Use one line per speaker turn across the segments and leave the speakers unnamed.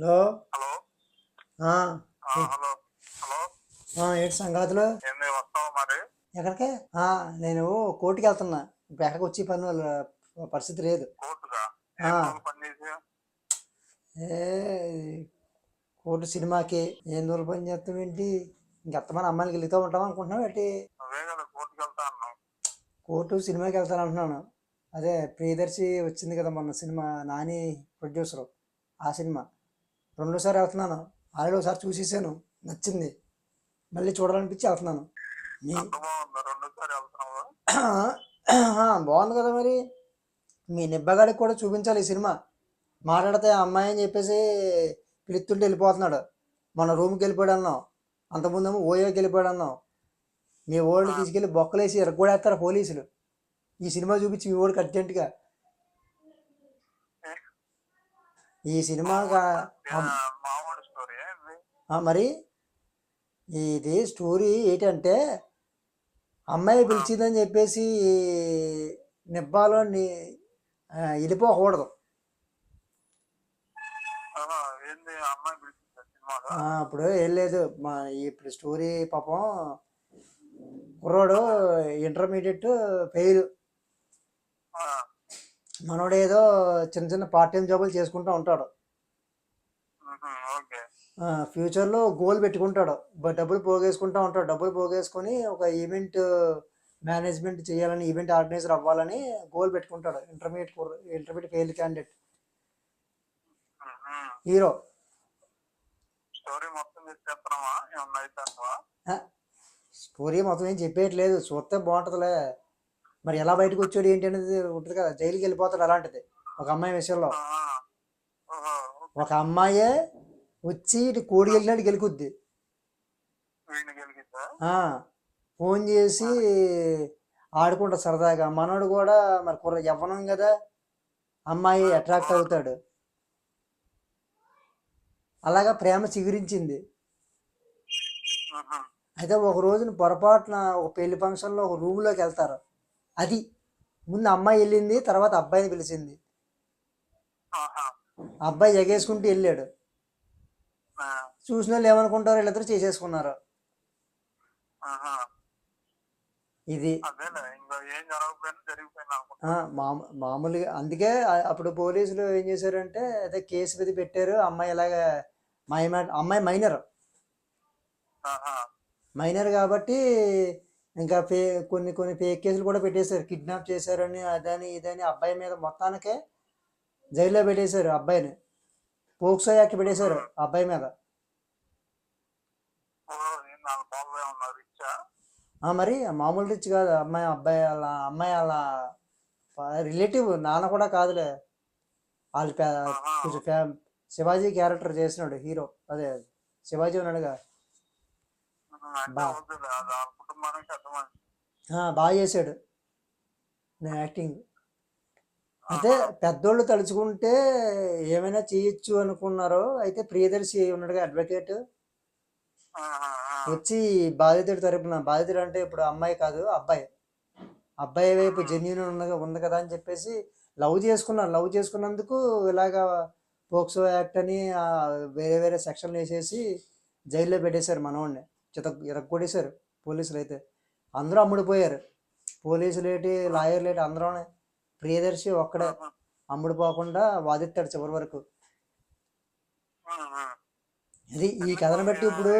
Hello? ఏంటి సంగతులు? ఎక్కడికే? నేను కోర్టుకి వెళ్తున్నా. ఎక్కడికి వచ్చి పని పరిస్థితి లేదు.
ఏం
కోర్టు సినిమాకి ఏం రోజులు పని చేస్తాం ఏంటి? ఇంకెత్తమని అమ్మాయిలకి వెళ్తూ ఉంటాం అనుకుంటున్నావు ఏంటి? కోర్టు సినిమాకి వెళ్తాను అంటున్నాను. అదే ప్రియదర్శి వచ్చింది కదా మొన్న సినిమా నాని ప్రొడ్యూసరు. ఆ సినిమా. రెండోసారి వెళ్తున్నాను. ఆల్రెడీ ఒకసారి చూసేసాను. నచ్చింది. మళ్ళీ చూడాలనిపించి వెళ్తున్నాను. మీ
బాగుందా
కదా మరి. మీ నిబ్బగాడికి కూడా చూపించాలి ఈ సినిమా. మాట్లాడితే ఆ అమ్మాయి అని చెప్పేసి పిలుస్తుంటే వెళ్ళిపోతున్నాడు. మన రూమ్కి వెళ్ళిపోయాడు అన్నాం అంతకుముందేమో ఓయోకి వెళ్ళిపోయాడు అన్నాం మీ ఓడిని తీసుకెళ్ళి బొక్కలేసి ఎరగొడేస్తారు పోలీసులు. ఈ సినిమా చూపించి మీ ఓడికి అర్జెంటుగా. ఈ సినిమా
మామూలు స్టోరీ ఏంది
మరి ఇది స్టోరీ ఏంటంటే అమ్మాయి పిలిచిందని చెప్పేసి నిబ్బాలో వెళ్ళిపోకూడదు. ఇప్పుడు ఏం లేదు. మా ఇప్పుడు స్టోరీ పాపం కుర్రోడు ఇంటర్మీడియట్ ఫెయిల్ మనోడు ఏదో చిన్న చిన్న పార్ట్ టైం జాబులు చేసుకుంటూ ఉంటాడు. ఫ్యూచర్లో గోల్ పెట్టుకుంటాడు. డబ్బులు పోగేసుకుంటూ ఉంటాడు. డబ్బులు పోగేసుకొని ఒక ఈవెంట్ మేనేజ్మెంట్ చేయాలని ఈవెంట్ ఆర్గనైజర్ అవ్వాలని గోల్ పెట్టుకుంటాడు. Intermediate intermediate fail candidate. Hero
story మొత్తం
ఏం చెప్పేయట్లేదు. చూస్తే బాగుంటుందిలే. మరి ఎలా బయటకు వచ్చాడు ఏంటి అనేది ఉంటుంది కదా జైలుకి వెళ్ళిపోతాడు అలాంటిది. ఒక అమ్మాయి విషయంలో. ఒక అమ్మాయే వచ్చి ఇటు కోడి వెళ్ళినట్టు గెలుకుద్ది. ఫోన్ చేసి ఆడుకుంటా సరదాగా. మనోడు కూడా మరి కుర్ర యవ్వనం కదా అమ్మాయి అట్రాక్ట్ అవుతాడు. అలాగా ప్రేమ చిగురించింది. అయితే ఒక రోజున పొరపాటున ఒక పెళ్ళి ఫంక్షన్లో ఒక రూమ్లోకి వెళ్తారు. అది. ముందు అమ్మాయి వెళ్ళింది తర్వాత అబ్బాయిని పిలిచింది. అబ్బాయి ఎగేసుకుంటూ వెళ్ళాడు. చూసిన వాళ్ళు ఏమనుకుంటారు వీళ్ళిద్దరు చేసేసుకున్నారు. ఇది. మామూలుగా అందుకే అప్పుడు పోలీసులు ఏం చేశారంటే అదే కేసు మీద పెట్టారు. అమ్మాయి ఇలాగ అమ్మాయి మైనర్. మైనర్ కాబట్టి ఇంకా ఫే కొన్ని కొన్ని ఫేక్ కేసులు కూడా పెట్టేశారు. కిడ్నాప్ చేశారని అదని ఇదని అబ్బాయి మీద మొత్తానికే జైల్లో పెట్టేశారు అబ్బాయిని. పోక్సో యాక్ట్ పెట్టేశారు అబ్బాయి మీద. మరి మామూలు రిచ్ కాదు. అమ్మాయి అబ్బాయి వాళ్ళ అమ్మాయి వాళ్ళ రిలేటివ్ నాన్న కూడా కాదులే. వాళ్ళు. కొంచెం శివాజీ క్యారెక్టర్ చేసినాడు హీరో అదే శివాజీ ఉన్నాడుగా
అంటే
బా.
వద్దులే అది ఆ కుటుంబానికి అర్థమైంది
ఆ, బాగా చేశాడు. నేను యాక్టింగ్. అయితే పెద్దోళ్ళు తలుచుకుంటే ఏమైనా చేయొచ్చు అనుకున్నారు అయితే ప్రియదర్శి ఉన్నాడుగా అడ్వకేట్. వచ్చి బాధితుడి తరపున బాధితుడు అంటే ఇప్పుడు అమ్మాయి కాదు అబ్బాయి. అబ్బాయి వైపు జెన్యున్ ఉన్నది ఉంది కదా అని చెప్పేసి లవ్ చేసుకున్నారు లవ్ చేసుకున్నందుకు ఇలాగా పోక్సో యాక్ట్ అని వేరే వేరే సెక్షన్లు వేసేసి జైల్లో పెట్టేశారు మనవాడిని చిత ఇరగొట్టేశారు పోలీసులు అయితే అందరూ అమ్ముడిపోయారు. పోలీసులు ఏంటి లాయర్లు ఏంటి అందరూ ప్రియదర్శి ఒక్కడే అమ్ముడుపోకుండా వాదిస్తాడు చివరి వరకు. ఇది ఈ కథను బట్టి ఇప్పుడు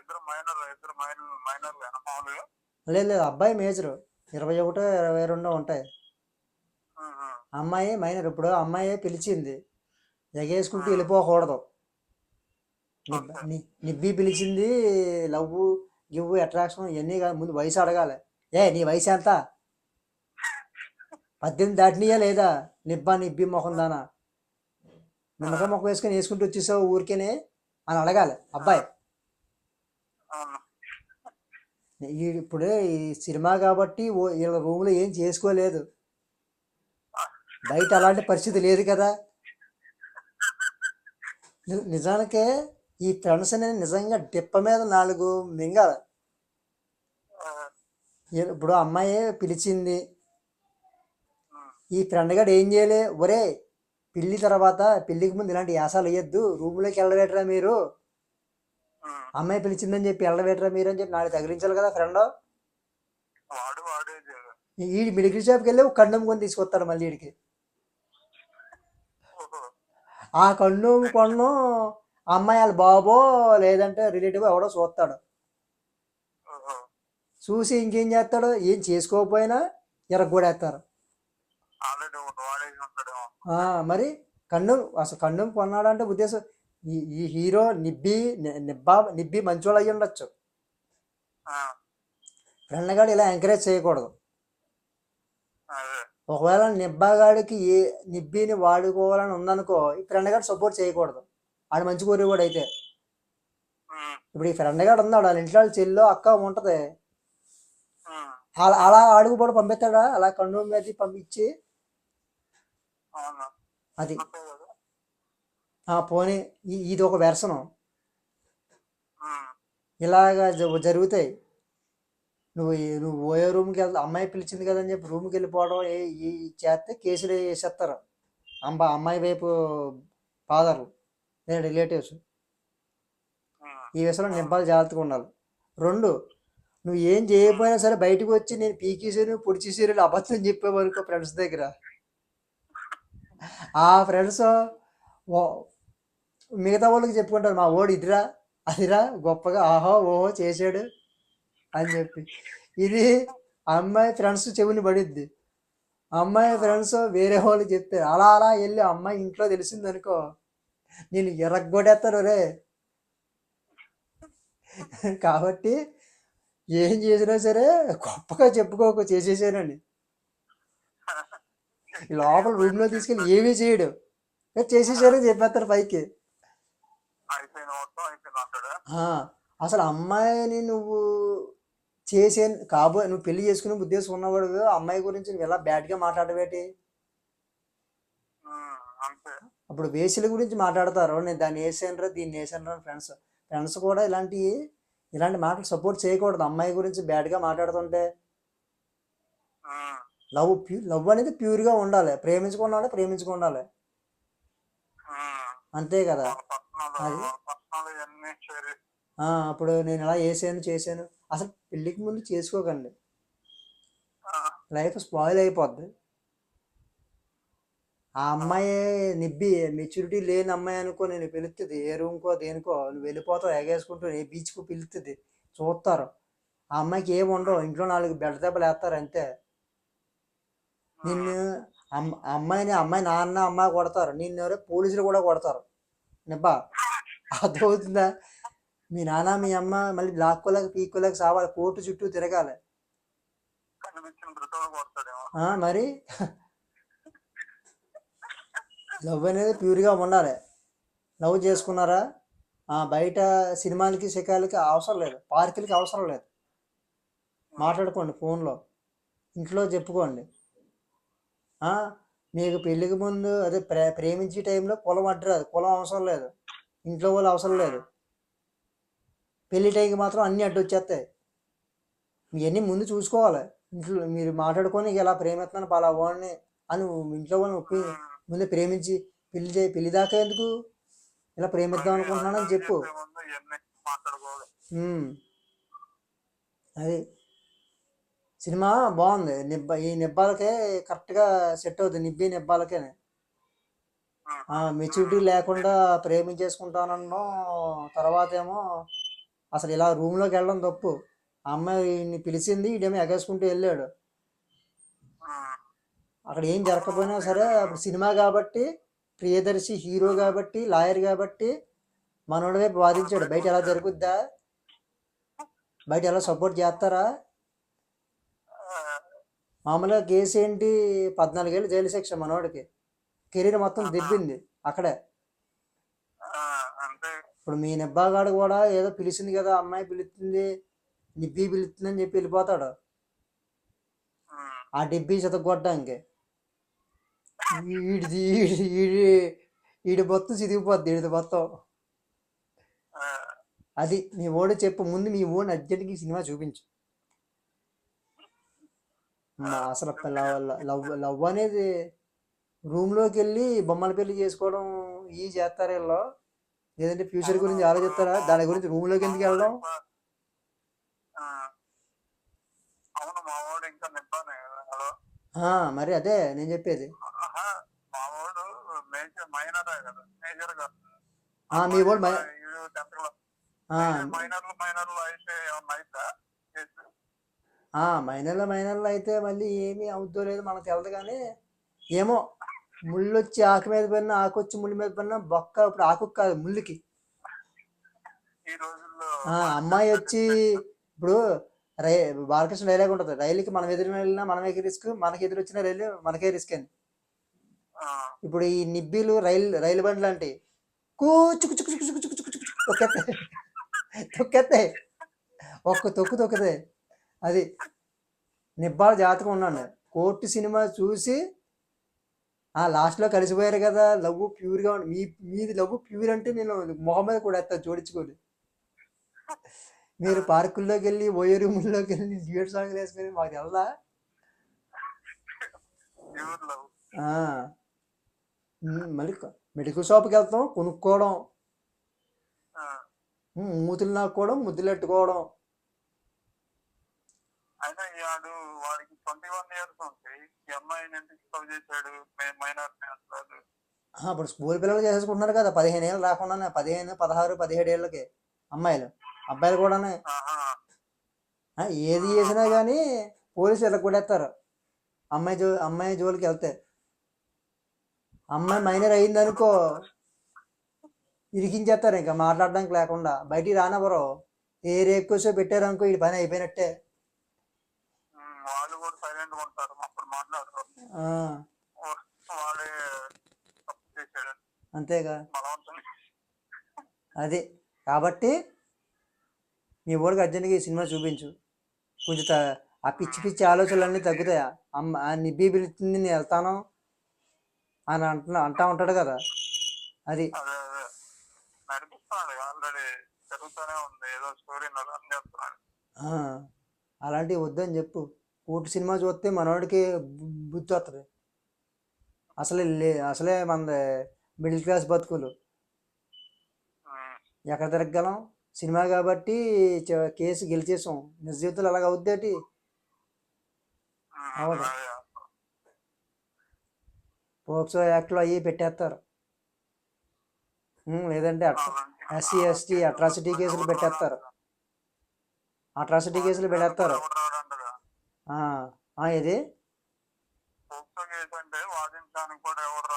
ఇద్దరు మైనర్ ఇద్దరు మైనర్ మైనర్లే మామూలుగా?
లేదు లేదు. అబ్బాయి మేజరు. ఇరవై ఒకటో ఇరవై రెండో ఉంటాయి. అమ్మాయి మైనర్. ఇప్పుడు అమ్మాయి పిలిచింది. ఎగేసుకుంటూ వెళ్ళిపోకూడదు. నిబ్బి పిలిచింది లవ్ గివ్ అట్రాక్షన్ ఇవన్నీ కాదు. ముందు వయసు అడగాలి. ఏ నీ వయసు ఎంత? పద్దెనిమిది దాటినయా లేదా? నిబ్బా నిబ్బి మొహం దానా? నిమ్మకాయ మొక్క వేసుకొని వేసుకుంటూ వచ్చేసావు ఊరికేనే అని అడగాలి. అబ్బాయి. ఇప్పుడు ఈ సినిమా కాబట్టి వీళ్ళ రూమ్లో ఏం చేసుకోలేదు. బయట అలాంటి పరిస్థితి లేదు కదా. నిజానికే ఈ ఫ్రెండ్స్ అనేది నిజంగా డిప్ప మీద నాలుగు మింగాలి. ఇప్పుడు అమ్మాయి పిలిచింది. ఈ ఫ్రెండ్ గడు ఏం చేయలే? ఒరే పెళ్ళి తర్వాత పెళ్ళికి ముందు ఇలాంటి యాసాలు వేయద్దు. రూమ్లోకి వెళ్ళవేటరా మీరు. అమ్మాయి పిలిచిందని చెప్పి వెళ్ళవేటరా మీరు అని చెప్పి నాకు తగిలించాలి కదా ఫ్రెండ్. ఈ మెడికల్ షాప్కి వెళ్ళి ఒక కండం కొని తీసుకొస్తాడు మళ్ళీ వీడికి. ఆ కండం కొనను అమ్మాయి వాళ్ళ బాబో లేదంటే రిలేటివ్ ఎవడో చూస్తాడు. చూసి ఇంకేం చేస్తాడు? ఏం చేసుకోకపోయినా ఎరగొడేస్తారు. మరి కండం అసలు కండం కొన్నాడంటే ఉద్దేశం ఈ ఈ హీరో నిబ్బి నిబ్బా నిబ్బి మంచోళ్ళు అయ్యి ఉండొచ్చు.
ఆ,
ఫ్రెండ్ గాడు ఇలా ఎంకరేజ్ చేయకూడదు. ఒకవేళ నిబ్బాగాడికి ఏ నిబ్బిని వాడుకోవాలని ఉందనుకో ఈ ఫ్రెండ్ గాడు సపోర్ట్ చేయకూడదు. ఆడు మంచి కోరేవాడు అయితే.
ఉమ్,
ఇప్పుడు ఈ ఫ్రెండ్ గాడు ఉన్నాడు వాళ్ళ ఇంట్లో వాళ్ళ చెల్లో అక్క ఉంటది. అలా ఆడుకు కూడా పంపిస్తాడా? అలా కండు మీద పంపించి అది. పోనీ ఇది ఒక వెర్సనం.
ఉమ్,
ఇలాగా జరుగుతాయి. నువ్వు నువ్వు పోయే రూమ్కి వెళ్తా అమ్మాయి పిలిచింది కదని చెప్పి రూమ్కి వెళ్ళిపోవడం ఏ ఈ చేస్తే కేసులు వేసేస్తారు. అమ్మ అమ్మాయి వైపు ఫాదర్లు. లేదా రిలేటివ్స్ ఈ విషయంలో నింపాలు జాగ్రత్తగా ఉండాలి. రెండు నువ్వు ఏం చేయకపోయినా సరే బయటకు వచ్చి నేను పీకేసాను పొడిచేసాను అబద్ధం చెప్పేవనుకో ఫ్రెండ్స్ దగ్గర. ఆ ఫ్రెండ్స్ మిగతా వాళ్ళకి చెప్పుకుంటారు మా ఓడి ఇదిరా అదిరా గొప్పగా ఆహో ఓహో చేశాడు అని చెప్పి. ఇది అమ్మాయి ఫ్రెండ్స్ చెవిని పడిద్ది. అమ్మాయి ఫ్రెండ్స్ వేరే వాళ్ళు చెప్తే అలా అలా వెళ్ళి అమ్మాయి ఇంట్లో తెలిసింది అనుకో నేను ఎరగొడేస్తాను రే. కాబట్టి ఏం చేసినా సరే గొప్పగా చెప్పుకోకు చేసేసానని. లోపల రూమ్లో తీసుకెళ్ళి ఏమీ చేయడు. చేసేసారని చెప్పేస్తారు పైకి. అసలు అమ్మాయిని నువ్వు చేసే కాబో నువ్వు పెళ్ళి చేసుకునే ఉద్దేశం ఉన్నవాడు అమ్మాయి గురించి నువ్వు ఎలా బ్యాడ్గా మాట్లాడబేటి
ఉమ్, అంతే
అప్పుడు వేసుల గురించి మాట్లాడతారు. నేను దాన్ని వేసానురా దీన్ని వేసానురా ఫ్రెండ్స్ ఫ్రెండ్స్ కూడా ఇలాంటి ఇలాంటి మాటలు సపోర్ట్ చేయకూడదు. అమ్మాయి గురించి బ్యాడ్గా మాట్లాడుతుంటే. లవ్ ప్యూ లవ్ అనేది ప్యూర్గా ఉండాలి. ప్రేమించుకున్నాడు ప్రేమించుకుండాలి. అంతే కదా. అది? అప్పుడు నేను ఎలా వేసాను చేశాను అసలు పెళ్ళికి ముందు చేసుకోకండి. లైఫ్ స్పాయిల్ అయిపోద్ది. ఆ అమ్మాయి నిబ్బి మెచ్యూరిటీ లేని అమ్మాయి అనుకో నేను పిలుస్తుంది ఏ రూమ్కో దేనికో నువ్వు వెళ్ళిపోతావు ఎగేసుకుంటూ ఏ బీచ్కు పిలుస్తుంది చూస్తారు. ఆ అమ్మాయికి ఏమి ఉండవు. ఇంట్లో నాలుగు బెడ్ దెబ్బలు వేస్తారు అంతే. నిన్ను అమ్మ అమ్మాయిని అమ్మాయి నాన్న అమ్మాయి కొడతారు. నిన్ను ఎవరో పోలీసులు కూడా కొడతారు. నిబ్బా అర్థమవుతుందా? మీ నాన్న మీ అమ్మ మళ్ళీ లాక్కోలేక పీక్కోలేక సావాలి. కోర్టు చుట్టూ తిరగాలి. మరి? లవ్ అనేది ప్యూర్గా ఉండాలి. లవ్ చేసుకున్నారా? బయట సినిమాలకి శకాలకి అవసరం లేదు. పార్కులకి అవసరం లేదు. మాట్లాడుకోండి ఫోన్లో. ఇంట్లో చెప్పుకోండి. మీకు పెళ్ళికి ముందు అదే ప్రే ప్రేమించే టైంలో కులం అడ్డరాదు. కులం అవసరం లేదు. ఇంట్లో వాళ్ళు అవసరం లేదు. పెళ్ళి టైంకి మాత్రం అన్నీ అడ్డు వచ్చేస్తాయి. ఇవన్నీ ముందు చూసుకోవాలి. ఇంట్లో మీరు మాట్లాడుకొని ఇలా ప్రేమిస్తున్నాను పలా వాడిని అని ఇంట్లో వాళ్ళని ఒప్పి ముందు ప్రేమించి పెళ్ళి చేయి పెళ్ళి దాకా ఎందుకు? ఇలా ప్రేమిద్దాం అనుకుంటున్నానని చెప్పు. అది సినిమా బాగుంది. నిబ్బ ఈ నిబ్బాలకే కరెక్ట్గా సెట్ అవుతుంది నిబ్బి నిబ్బాలకే మెచ్యూరిటీ లేకుండా ప్రేమించేసుకుంటానన్నాం తర్వాత ఏమో అసలు ఇలా రూమ్లోకి వెళ్ళడం తప్పు. ఆ అమ్మాయిని పిలిచింది ఈడేమో ఎగేసుకుంటూ వెళ్ళాడు. అక్కడ ఏం జరగకపోయినా సరే అప్పుడు సినిమా కాబట్టి ప్రియదర్శి హీరో కాబట్టి లాయర్ కాబట్టి మనోడి వైపు వాదించాడు. బయట ఎలా జరుగుద్దా? బయట ఎలా సపోర్ట్ చేస్తారా? మామూలుగా కేసు ఏంటి? పద్నాలుగేళ్ళు జైలు శిక్ష మనోడికి కెరీర్ మొత్తం దిబ్బింది అక్కడే. ఇప్పుడు మీ నిబ్బాగాడు కూడా ఏదో పిలిచింది కదా అమ్మాయి పిలుస్తుంది నిబ్బి పిలుస్తుంది అని చెప్పి వెళ్ళిపోతాడు.
ఉమ్,
ఆ డిబ్బి చెతగొట్టడానికి ఈడిది ఈడి ఈడి మొత్తం చిదిగిపోద్ది ఈడిది మొత్తం. అది మీ ఓడి చెప్పు ముందు మీ ఓడిని అర్జెంట్గా ఈ సినిమా చూపించు. అసలు లవ్ లవ్ అనేది రూమ్లోకి వెళ్ళి బొమ్మల పెళ్ళి చేసుకోవడం ఈ చేస్తారు వీళ్ళు. లేదంటే ఫ్యూచర్ గురించి ఆలోచిస్తారా? దాని గురించి రూమ్లోకి ఎందుకు వెళ్ళడం?
ఆ, అవును మా వాడు ఇంకా నిబ్బానే హలో?
మరి అదే నేను చెప్పేది.
మేజర్ మైనర్ కదా మేజర్గా.
ఆ, మీ వాడు
మైనర్లు మైనర్లు అయితే అయితే కేసు
ఆ, మైనర్లో మైనర్లో అయితే మళ్ళీ ఏమీ అవుద్దో లేదో మనకు తెలదు కానీ ఏమో ముళ్ళు వచ్చి ఆకు మీద పడినా ఆకు వచ్చి ముళ్ళు మీద పడినా బొక్క ఇప్పుడు ఆకు కాదు ముళ్ళుకి. అమ్మాయి వచ్చి ఇప్పుడు రై బాలకృష్ణ డైలాగ్ ఉంటుంది. రైలుకి మనం ఎదురున వెళ్ళినా మనమే రిస్క్ మనకి ఎదురు వచ్చిన రైలు మనకే రిస్క్ అని. ఇప్పుడు ఈ నిబ్బీలు రైలు రైలు బండ్లు అంటే కూచుకు చుకు చుకు చుకు చుకు చుకు చుకు తొక్కేస్తాయి. తొక్కేస్తాయి. ఒక్క తొక్కు తొక్కుతాయి అది నిబ్బాల జాతకం ఉన్నాను కోర్టు సినిమా చూసి ఆ లాస్ట్లో కలిసిపోయారు కదా లవ్ ప్యూర్గా ఉంది మీ మీది లవ్ ప్యూర్ అంటే నేను మొహం మీద కూడా ఎత్తా జోడించుకోండి. మీరు పార్కుల్లోకి వెళ్ళి ఓయో రూముల్లోకి వెళ్ళి డ్యూట్ సాంగ్లు వేసుకొని మాకు. ఉమ్, మళ్ళీ మెడికల్ షాప్కి వెళ్తాం కొనుక్కోవడం. మూతులు నాక్కోవడం ముద్దులు పెట్టుకోవడం.
అయినా వాడు వాడికి ట్వంటీ వన్ ఇయర్స్ ఉంది. ఈ అమ్మాయిని ఎందుకు లవ్ చేశాడు మైనర్ చేస్తాడు
ఆ, ఇప్పుడు స్కూల్ పిల్లలు చేసేసుకుంటున్నారు కదా పదిహేను ఏళ్ళు రాకుండానే పదిహేను పదహారు పదిహేడు ఏళ్ళకి అమ్మాయిలు. అబ్బాయిలు కూడానే. ఏది చేసినా కానీ పోలీసులు ఇలా కొడేస్తారు అమ్మాయి జో అమ్మాయి జోలికి వెళ్తే. అమ్మాయి మైనర్ అయిందనుకో ఇరికించేస్తారు ఇంకా మాట్లాడడానికి లేకుండా. బయటికి రానవరు ఏ రేకోసో పెట్టారనుకో ఈ పని అయిపోయినట్టే.
వాళ్ళు కూడా సైలెంట్ ఉంటారు అప్పుడు మాట్లాడరు.
అంతేగా. అది. కాబట్టి మీ ఊరికి అర్జెంట్గా ఈ సినిమా చూపించు. కొంచెం ఆ పిచ్చి పిచ్చి ఆలోచనలన్నీ తగ్గుతాయా? అమ్మ ఆ నిబ్బి పిలుస్తుంది నేను వెళ్తాను అని అంటున్నా అంటా ఉంటాడు కదా. అది. అలాంటివి వద్దని చెప్పు. కోటి సినిమా చూస్తే మనవాడికి బుద్ధి వస్తుంది అసలే లే అసలే మనది మిడిల్ క్లాస్ బతుకులు. ఎక్కడ తిరగలం సినిమా కాబట్టి కేసు గెలిచేసాం. నిజ జీవితంలో అలాగ అవును.
అదే.
పోక్సో యాక్ట్లో అయ్యి పెట్టేస్తారు. లేదంటే ఎస్సీ ఎస్టీ అట్రాసిటీ కేసులు పెట్టేస్తారు. అట్రాసిటీ కేసులు పెట్టేస్తారు.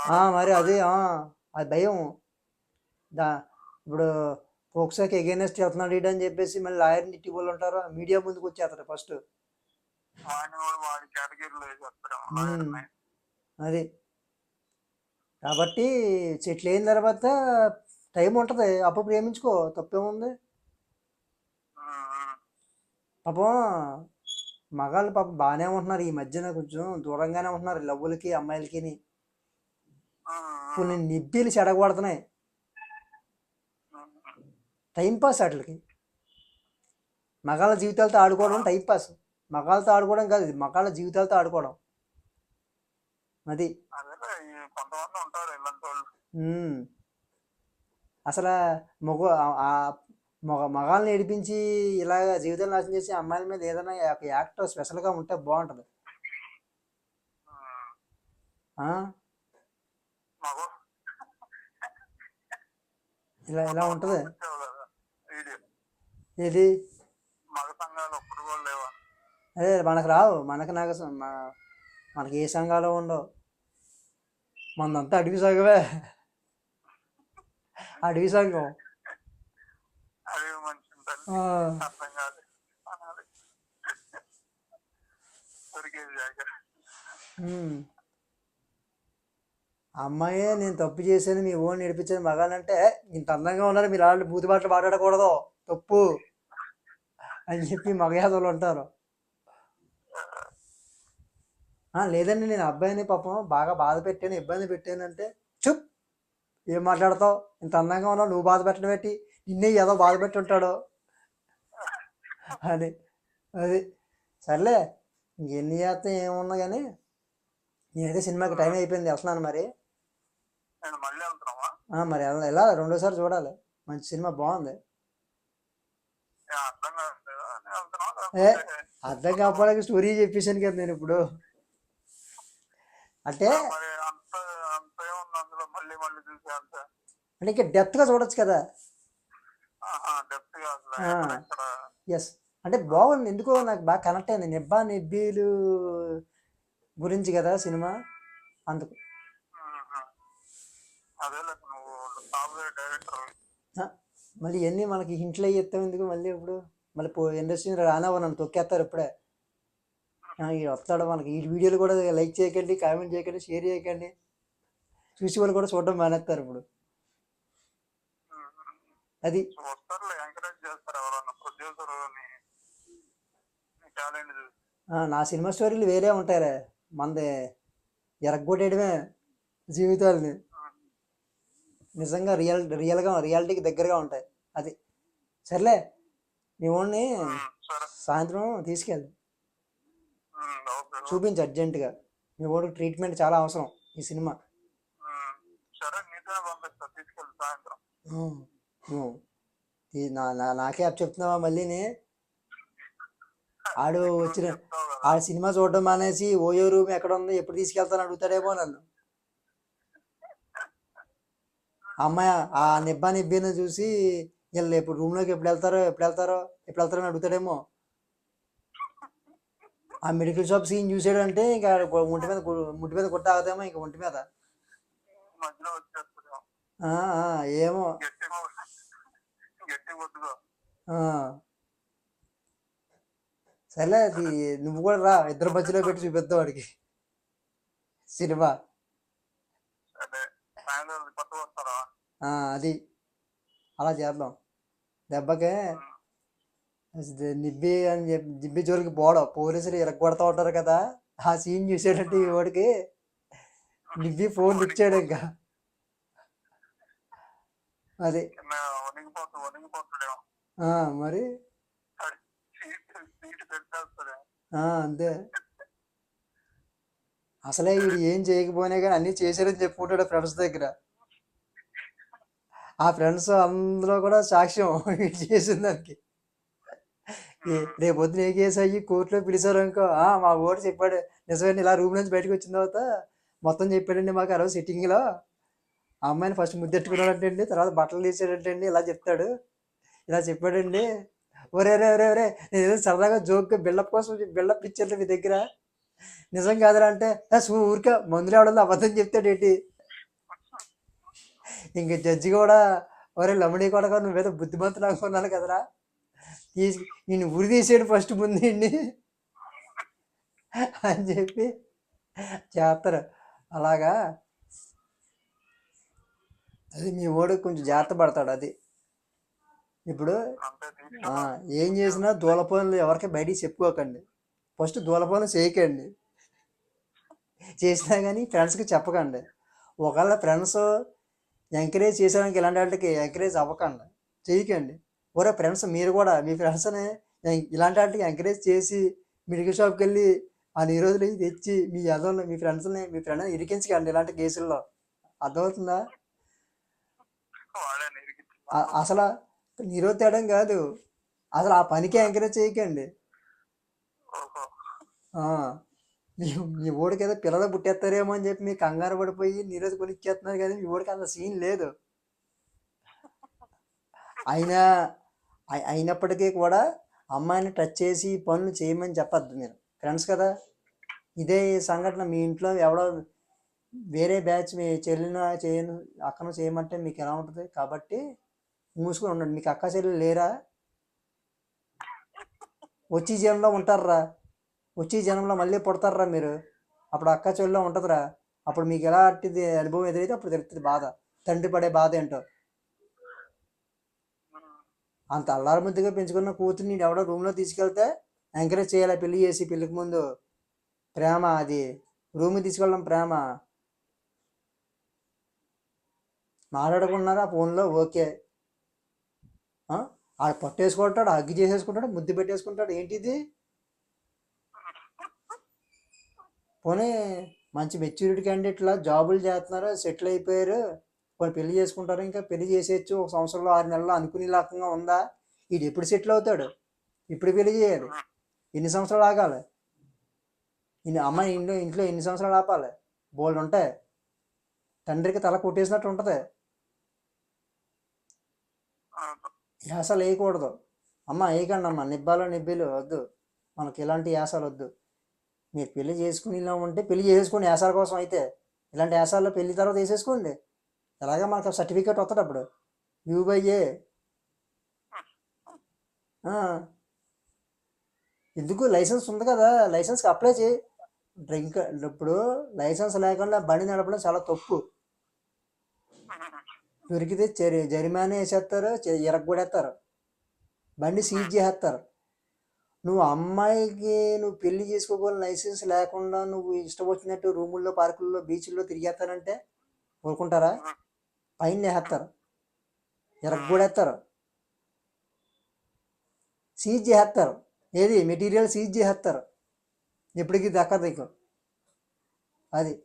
రాడు.
మరి అది అది భయం. దా ఇప్పుడు పోక్సోకి ఎగేనెస్ట్ వెళ్తున్నాడు ఈడు అని చెప్పేసి మళ్ళీ లాయర్ని ఇట్టి వాళ్ళు ఉంటారు మీడియా ముందుకు వచ్చేస్తారు ఫస్ట్. అది. కాబట్టి సెటిల్ అయిన తర్వాత టైం ఉంటుంది. అప్పుడు ప్రేమించుకో. తప్పేముంది? పాపం మగాళ్ళు పాపం బాగానే ఉంటున్నారు. ఈ మధ్యన కొంచెం దూరంగానే ఉంటున్నారు. లవ్వులకి అమ్మాయిలకి కొన్ని నిబ్బీలు చెడగొడుతున్నాయి. టైం పాస్ వాటికి మగాళ్ళ జీవితాలతో ఆడుకోవడం టైం పాస్ మగాళ్ళతో ఆడుకోవడం కాదు ఇది మగాళ్ళ జీవితాలతో ఆడుకోవడం. అది. అసలు మగ మగ మగాళ్ళని ఏడిపించి ఇలాగ జీవితం నాశనం చేసి అమ్మాయిల మీద ఏదైనా ఒక యాక్టర్ స్పెషల్గా ఉంటే బాగుంటుంది. ఇలా ఇలా ఉంటుంది.
లేవా?
అదే మనకు రావు. మనకు నాకు మనకి ఏ సంఘాలు ఉండవు. మనదంతా అడవి సంఘమే. అడవి సంఘం.
అర్థం కాదు అనాలి దొరికేది జాగ్రత్త
ఉమ్. అమ్మాయే నేను తప్పు చేశాను మీ ఓన్ నేర్పించాను మగానంటే ఇంత అందంగా ఉన్నారు మీరు అలాంటి బూతి బాటలు మాట్లాడకూడదు. తప్పు అని చెప్పి మగయాదవులు ఉంటారు లేదండి నేను అబ్బాయిని పాపం బాగా బాధ పెట్టాను ఇబ్బంది పెట్టాను అంటే చుప్ ఏం మాట్లాడతావు? ఇంత అందంగా ఉన్నావు నువ్వు బాధ పెట్టడం పెట్టి నిన్నే ఏదో బాధ పెట్టి ఉంటాడు. అని అది. సర్లే ఇంకెన్ని చేస్తే ఏమున్నా కానీ నేనైతే సినిమాకి టైం అయిపోయింది వస్తున్నాను మరి.
నేను మళ్ళీ వెళ్తున్నావా?
ఆ, మరి ఎలా రెండోసారి చూడాలి. మంచి సినిమా బాగుంది.
ఏ, అర్థం కావట్లేదా? నేను వెళ్తున్నావా?
ఏ.
లేకపోతే
అర్థం కాకపోవడానికి స్టోరీ చెప్పేశాను కదా నేను ఇప్పుడు. అంటే
మరి అంత అంత ఏముంది అందులో? మళ్ళీ మళ్ళీ చూసే అంత.
అంటే ఇంకా డెప్త్గా చూడొచ్చు కదా.
డెప్త్గా అసలు
ఆ.
ఎక్కడ ఎక్కడ?
ఎస్ అంటే బాగుంది. ఎందుకో నాకు బాగా కనెక్ట్ అయింది. నిబ్బా నిబ్బీలు గురించి కదా సినిమా. అందుకు
అదే నువ్వు సాఫ్ట్వేర్ డైరెక్టర్
ఆ, మళ్ళీ ఇవన్నీ మనకి హింట్లు అయ్యి ఎత్తాం ఎందుకు మళ్ళీ ఇప్పుడు? మళ్ళీ ఇండస్ట్రీ రానివ్వ నన్ను తొక్కేస్తారు ఇప్పుడే. వస్తాడు మనకి. ఈ వీడియోలు కూడా లైక్ చేయకండి కామెంట్ చేయకండి షేర్ చేయకండి. చూసి వాళ్ళు కూడా చూడడం మానేస్తారు ఇప్పుడు. అది
ని
సినిమా స్టోరీలు వేరే ఉంటాయిరే. మనది ఎరగొట్టేయడమే జీవితాలని. నిజంగా రియల్ రియల్గా రియాలిటీకి దగ్గరగా ఉంటాయి. అది. సర్లే నీ వాడిని
ఉమ్, సరే.
సాయంత్రం తీసుకెళ్ళి. చూపించు అర్జెంటుగా. మీ వాడికి ట్రీట్మెంట్ చాలా అవసరం ఈ సినిమా. నాకే అప్ చెప్తున్నావా మళ్ళీని? ఆడు వచ్చిన ఆ సినిమా చూడడం మానేసి ఓయో రూమ్ ఎక్కడ ఉంది ఎప్పుడు తీసుకెళ్తాను అడుగుతాడేమో నన్ను. అమ్మాయి ఆ నిబ్బా నిబ్బీని చూసి వీళ్ళు ఎప్పుడు రూమ్లోకి ఎప్పుడు వెళ్తారో ఎప్పుడు వెళ్తారో ఎప్పుడు వెళ్తారో అని అడుగుతాడేమో. ఆ మెడికల్ షాప్ సీన్ చూసాడంటే ఇంకా ఒంటి మీద ముట్టి మీద కొట్ట ఆగుతామో ఇంకా ఒంటి మీద. ఏమో. సర్లే అది నువ్వు కూడా రా ఇద్దరు మధ్యలో పెట్టి చూపిద్దాం వాడికి. సినిమా.
అదే.
అలా చేద్దాం. దెబ్బకే నిబ్బి అని చెప్పి నిబ్బి జోలికి పోవడం. పోలీసులు ఇరగొడతా ఉంటారు కదా. ఆ సీన్ చూసాడంటే ఈ వాడికి నిబ్బి ఫోన్ ఇచ్చాడు ఇంకా. అది. మరి. అంతే. అసలే వీడు ఏం చేయకపోయినా కానీ అన్నీ చేశారని చెప్పుకుంటాడు ఫ్రెండ్స్ దగ్గర. ఆ ఫ్రెండ్స్ అందరూ కూడా సాక్ష్యం వీడు చేసిన దానికి. రేపు పొద్దున ఏ కేసు అయ్యి కోర్టులో పిలిచారు అనుకో మా ఓటు చెప్పాడు నిజమైన ఇలా రూమ్ నుంచి బయటకు వచ్చిన తర్వాత మొత్తం చెప్పాడండి మాకు ఆ రోజు సిట్టింగ్లో ఆ అమ్మాయిని ఫస్ట్ ముద్దెట్టుకున్నాడంటండి తర్వాత బట్టలు తీసాడంటండి ఇలా చెప్తాడు. ఇలా చెప్పాడండి. ఒరే ఒరే ఒరే నేను ఏదో సరదాగా జోక్ బిల్డప్ కోసం బిల్డప్ ఇచ్చాడు మీ దగ్గర. నిజం కాదురా అంటే "ఆ, సు ఊరికే మందులు ఎవడో అబద్ధం చెప్తాడు ఏంటి ఇంక జడ్జి కూడా ఒరే లమణి కూడా నువ్వేదో బుద్ధిమంతులు అనుకున్నాను కదరా. తీసి నేను ఉరి తీసాడు ఫస్ట్ ముందు ఈయన్ని అని చెప్పి చేస్తారు. అలాగా. అది మీ ఓడు కొంచెం జాగ్రత్త పడతాడు అది. ఇప్పుడు ఏం చేసినా దూల పనులు ఎవరికి బయటికి చెప్పుకోకండి. ఫస్ట్ దూల పనులు చేయకండి. చేసినా కానీ ఫ్రెండ్స్కి చెప్పకండి. ఒకవేళ ఫ్రెండ్స్ ఎంకరేజ్ చేసేదానికి ఇలాంటి వాటికి ఎంకరేజ్ అవ్వకండి. చేయకండి. ఒరే ఫ్రెండ్స్ మీరు కూడా మీ ఫ్రెండ్స్ని ఇలాంటి వాటికి ఎంకరేజ్ చేసి మెడికల్ షాప్కి వెళ్ళి ఆ నీ రోజులు తెచ్చి మీ యదవులు మీ ఫ్రెండ్స్ని మీ ఫ్రెండ్ని ఇరికించకండి ఇలాంటి కేసుల్లో. అర్థమవుతుందా? అసలు నిరోధ తేడం కాదు. అసలు ఆ పనికి ఎంకరేజ్ చేయకండి. మీ మీ ఓడికి ఏదో పిల్లలు పుట్టేస్తారేమో అని చెప్పి మీరు కంగారు పడిపోయి నీరోజు కొని ఇచ్చేస్తున్నారు కానీ మీ ఓడికి అంత సీన్ లేదు. అయినా అయినప్పటికీ కూడా అమ్మాయిని టచ్ చేసి పనులు చేయమని చెప్పద్దు మీరు. ఫ్రెండ్స్ కదా? ఇదే సంఘటన మీ ఇంట్లో ఎవడో వేరే బ్యాచ్ మీ చెల్లిన చేయను అక్కను చేయమంటే మీకు ఎలా ఉంటుంది? కాబట్టి మూసుకొని ఉండండి. మీకు అక్క చెల్లెలు లేరా? వచ్చే జనంలో ఉంటారా వచ్చే జనంలో మళ్ళీ పుడతారా మీరు. అప్పుడు అక్క చెల్లెలో ఉంటుందిరా. అప్పుడు మీకు ఎలాంటిది అనుభవం ఎదురైతే అప్పుడు తెలుస్తుంది బాధ. తండ్రి పడే బాధ ఏంటో. అంత అల్లారు ముద్దుగా పెంచుకున్న కూతుర్ని ఎవడో రూమ్లో తీసుకెళ్తే ఎంకరేజ్ చేయాలి పెళ్ళి చేసి పెళ్ళికి ముందు? ప్రేమ అది. రూమ్కి తీసుకెళ్ళడం ప్రేమ. మాట్లాడుకున్నారా ఫోన్లో? ఓకే. ఆడు పట్టేసుకుంటాడు అగ్గి చేసేసుకుంటాడు ముద్దు పెట్టేసుకుంటాడు. ఏంటిది? పోనీ మంచి మెచ్యూరిటీ క్యాండిడేట్లా జాబులు చేస్తున్నారు సెటిల్ అయిపోయారు. వాళ్ళు పెళ్ళి చేసుకుంటారు ఇంకా? పెళ్ళి చేసేయచ్చు. ఒక సంవత్సరంలో ఆరు నెలలు అనుకునే లాకంగా ఉందా? ఇది ఎప్పుడు సెటిల్ అవుతాడు? ఇప్పుడు పెళ్ళి చేయాలి. ఎన్ని సంవత్సరాలు ఆగాలి? ఇన్ని అమ్మాయి ఇంట్లో ఇంట్లో ఎన్ని సంవత్సరాలు ఆపాలి? బోల్డ్ ఉంటాయి. తండ్రికి తల కొట్టేసినట్టు ఉంటుంది. యాసలు వేయకూడదు అమ్మ వేయకండి అమ్మ నిబ్బాలు నిబ్బిలు వద్దు. మనకి ఇలాంటి యాసాలు వద్దు. మీరు పెళ్ళి చేసుకునేలా ఉంటే పెళ్ళి చేసుకుని యాసాల కోసం అయితే. ఇలాంటి యాసాల్లో పెళ్ళి తర్వాత వేసేసుకోండి ఎలాగా మనకు సర్టిఫికేట్ వస్తుంది అప్పుడు? U by A. ఎందుకు? లైసెన్స్ ఉంది కదా. లైసెన్స్కి అప్లై చేయి. డ్రింక్ ఇప్పుడు లైసెన్స్ లేకుండా బండి నడపడం చాలా తప్పు. దొరికితే చరి జరిమానా వేసేస్తారు చె- బండి సీజ్ చేసేస్తారు. నువ్వు అమ్మాయికి నువ్వు పెళ్ళి చేసుకోవాలి లైసెన్స్ లేకుండా నువ్వు ఇష్టం వచ్చినట్టు రూముల్లో పార్కుల్లో బీచ్ల్లో తిరిగేస్తానంటే కోరుకుంటారా? పైన వేసేస్తారు. ఎరగొడేస్తారు. సీజ్ చేసేస్తారు. ఏది? మెటీరియల్ సీజ్ చేసేస్తారు. ఎప్పటికీ దక్కదు నీకు అది.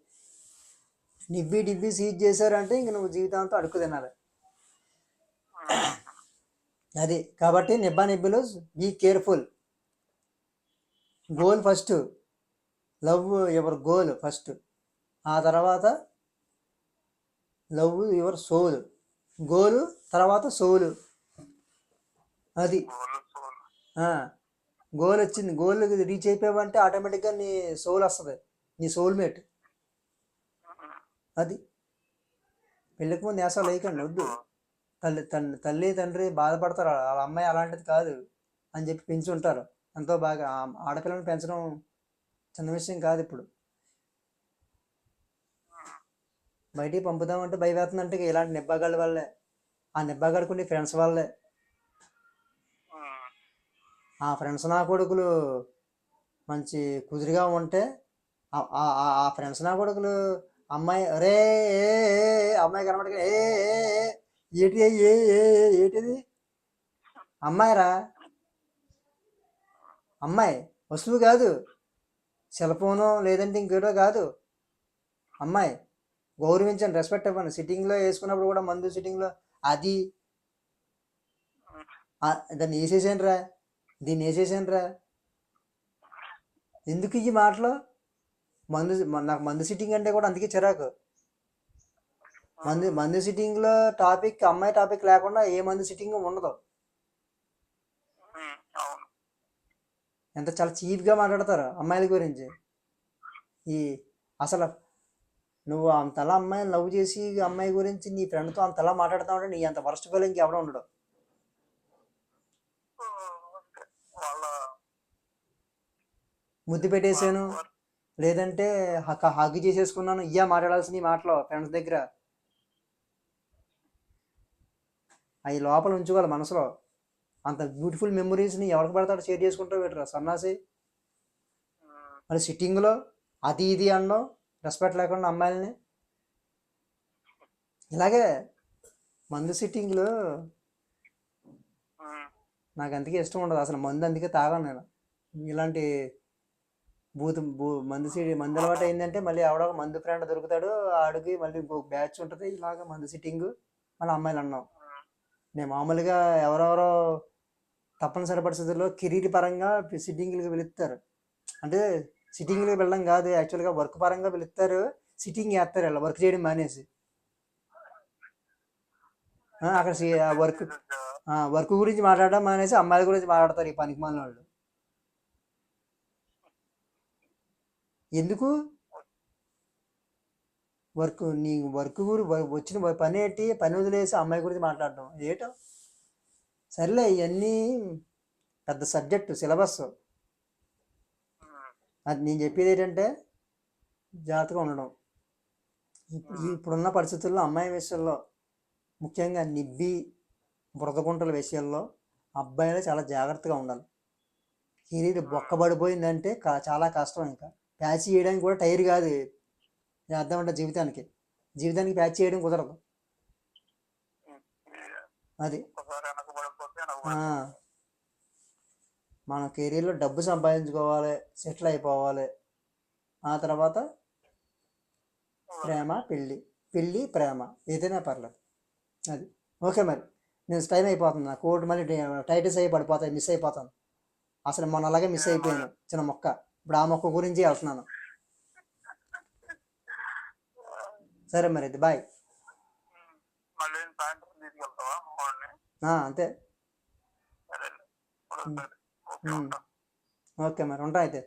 నిబ్బి డిబ్బి సీజ్ చేశారంటే ఇంక నువ్వు జీవితాంతం అడుగు తినాలి. అది కాబట్టి నిబ్బా నిబ్బిలో be careful. Goal first. Love your goal first. ఆ తర్వాత లవ్ యువర్ సోల్. గోలు తర్వాత సోలు. అది. గోల్ వచ్చింది. గోల్ రీచ్ అయిపోయావంటే ఆటోమేటిక్గా నీ సోల్ వస్తుంది. నీ సోల్మేట్ అది. పెళ్ళికి ముందు నేసాలు వేయకండి వద్దు. తల్లి తల్లి తల్లి తండ్రి బాధపడతారు. వాళ్ళ అమ్మాయి అలాంటిది కాదు అని చెప్పి పెంచుంటారు. ఎంతో బాగా ఆ- ఆడపిల్లని పెంచడం చిన్న విషయం కాదు ఇప్పుడు. బయటికి పంపుదామంటే భయపడుతుందంటే ఇలాంటి నిబ్బాగాళ్ళ వల్లే. ఆ నిబ్బాగాడుకునే ఫ్రెండ్స్ వల్లే. ఆ ఫ్రెండ్స్ నా కొడుకులు మంచి కుదురుగా ఉంటే ఆ- ఆ ఫ్రెండ్స్ నా కొడుకులు అమ్మాయి రే ఏ, అమ్మాయి కనబడక ఏ ఏటి ఏ ఏటిది? అమ్మాయిరా అమ్మాయి వస్తువు కాదు సెల్ఫోను లేదంటే ఇంకేటో కాదు. అమ్మాయి గౌరవించండి రెస్పెక్ట్ ఇవ్వండి సిట్టింగ్లో వేసుకున్నప్పుడు కూడా మందు సిట్టింగ్లో అది దాన్ని వేసేసాను రా దీన్ని వేసేసాను రా. ఎందుకు ఈ మాటలు? మందు నాకు మందు సిట్టింగ్ అంటే కూడా అందుకే చిరాకు. మందు మందు సిట్టింగ్లో టాపిక్ అమ్మాయి టాపిక్ లేకుండా ఏ మందు సిట్టింగ్ ఉండదు. ఎంత చాలా చీప్గా మాట్లాడతారు అమ్మాయిల గురించి. ఈ అసలు నువ్వు అంతలా అమ్మాయిని లవ్ చేసి ఈ అమ్మాయి గురించి నీ ఫ్రెండ్తో అంతలా మాట్లాడుతా ఉంటే నీ అంత వర్స్ట్ ఫీలింగ్ ఎవడ ఉండడు. ముద్దు పెట్టేసాను లేదంటే హక్ హగ్ చేసేసుకున్నాను ఇయ్యా మాట్లాడాల్సిన ఈ మాటలు ఫ్రెండ్స్ దగ్గర. అవి లోపల ఉంచుకోవాలి మనసులో. అంత బ్యూటిఫుల్ మెమరీస్ని ఎవరికి పడతాడు? షేర్ చేసుకుంటూ పెట్టరా సన్నాసి. మరి సిట్టింగ్లో అది ఇది అనడం రెస్పెక్ట్ లేకుండా అమ్మాయిలని. ఇలాగే మందు సిట్టింగ్లో. నాకు అందుకే ఇష్టం ఉండదు. అసలు మందు అందుకే తాగాను నేను. ఇలాంటి భూత బూ మందు సిటీ మందు అలవాటు అయిందంటే మళ్ళీ ఎవడో ఒక మందు ఫ్రెండ్ దొరుకుతాడు ఆడికి మళ్ళీ ఇంకొక బ్యాచ్ ఉంటుంది ఇలాగ మందు సిట్టింగ్ మళ్ళీ అమ్మాయిలు అన్నాం. నేను మామూలుగా ఎవరెవరో తప్పనిసరి పరిస్థితుల్లో కెరీర్ పరంగా సిట్టింగ్లకు పిలుస్తారు. అంటే సిట్టింగ్లకు వెళ్ళడం కాదు యాక్చువల్గా వర్క్ పరంగా పిలుస్తారు సిట్టింగ్ చేస్తారు ఇలా వర్క్ చేయడం మానేసి. అక్కడ వర్క్ వర్క్ గురించి మాట్లాడడం మానేసి అమ్మాయిల గురించి మాట్లాడతారు ఈ పనికి మాలిన వాళ్ళు. ఎందుకు? వర్క్ నీ వర్క్ గురి వచ్చిన పని ఏంటి? పని వదిలేసి అమ్మాయి గురించి మాట్లాడడం ఏటో? సర్లే ఇవన్నీ పెద్ద సబ్జెక్టు సిలబస్. అది నేను చెప్పేది ఏంటంటే జాగ్రత్తగా ఉండడం. ఇప్పుడు ఇప్పుడున్న పరిస్థితుల్లో అమ్మాయి విషయంలో ముఖ్యంగా నిబ్బి బురదగుంటల విషయాల్లో అబ్బాయిలు చాలా జాగ్రత్తగా ఉండాలి. కెరీర్ బొక్కబడిపోయిందంటే చాలా కష్టం ఇంకా. ప్యాచ్ చేయడానికి కూడా టైర్ కాదు. నేను అర్థం అంటే జీవితానికి. జీవితానికి ప్యాచ్ చేయడం కుదరదు. అది. మన కెరీర్లో డబ్బు సంపాదించుకోవాలి సెటిల్ అయిపోవాలి. ఆ తర్వాత ప్రేమ పెళ్ళి. పెళ్ళి ప్రేమ. ఏదైనా పర్లేదు. అది. ఓకే మరి. నేను టైం అయిపోతుంది నా కోర్టు మళ్ళీ టైటిల్స్ అయ్యి పడిపోతాయి మిస్ అయిపోతాను. అసలు మొన్న అలాగే మిస్ అయిపోయాను. చిన్న మొక్క. ఇప్పుడు ఆ మొక్క గురించి వస్తున్నాను సరే మరి అయితే బాయ్. అంతే. ఓకే మరి ఉంటా అయితే.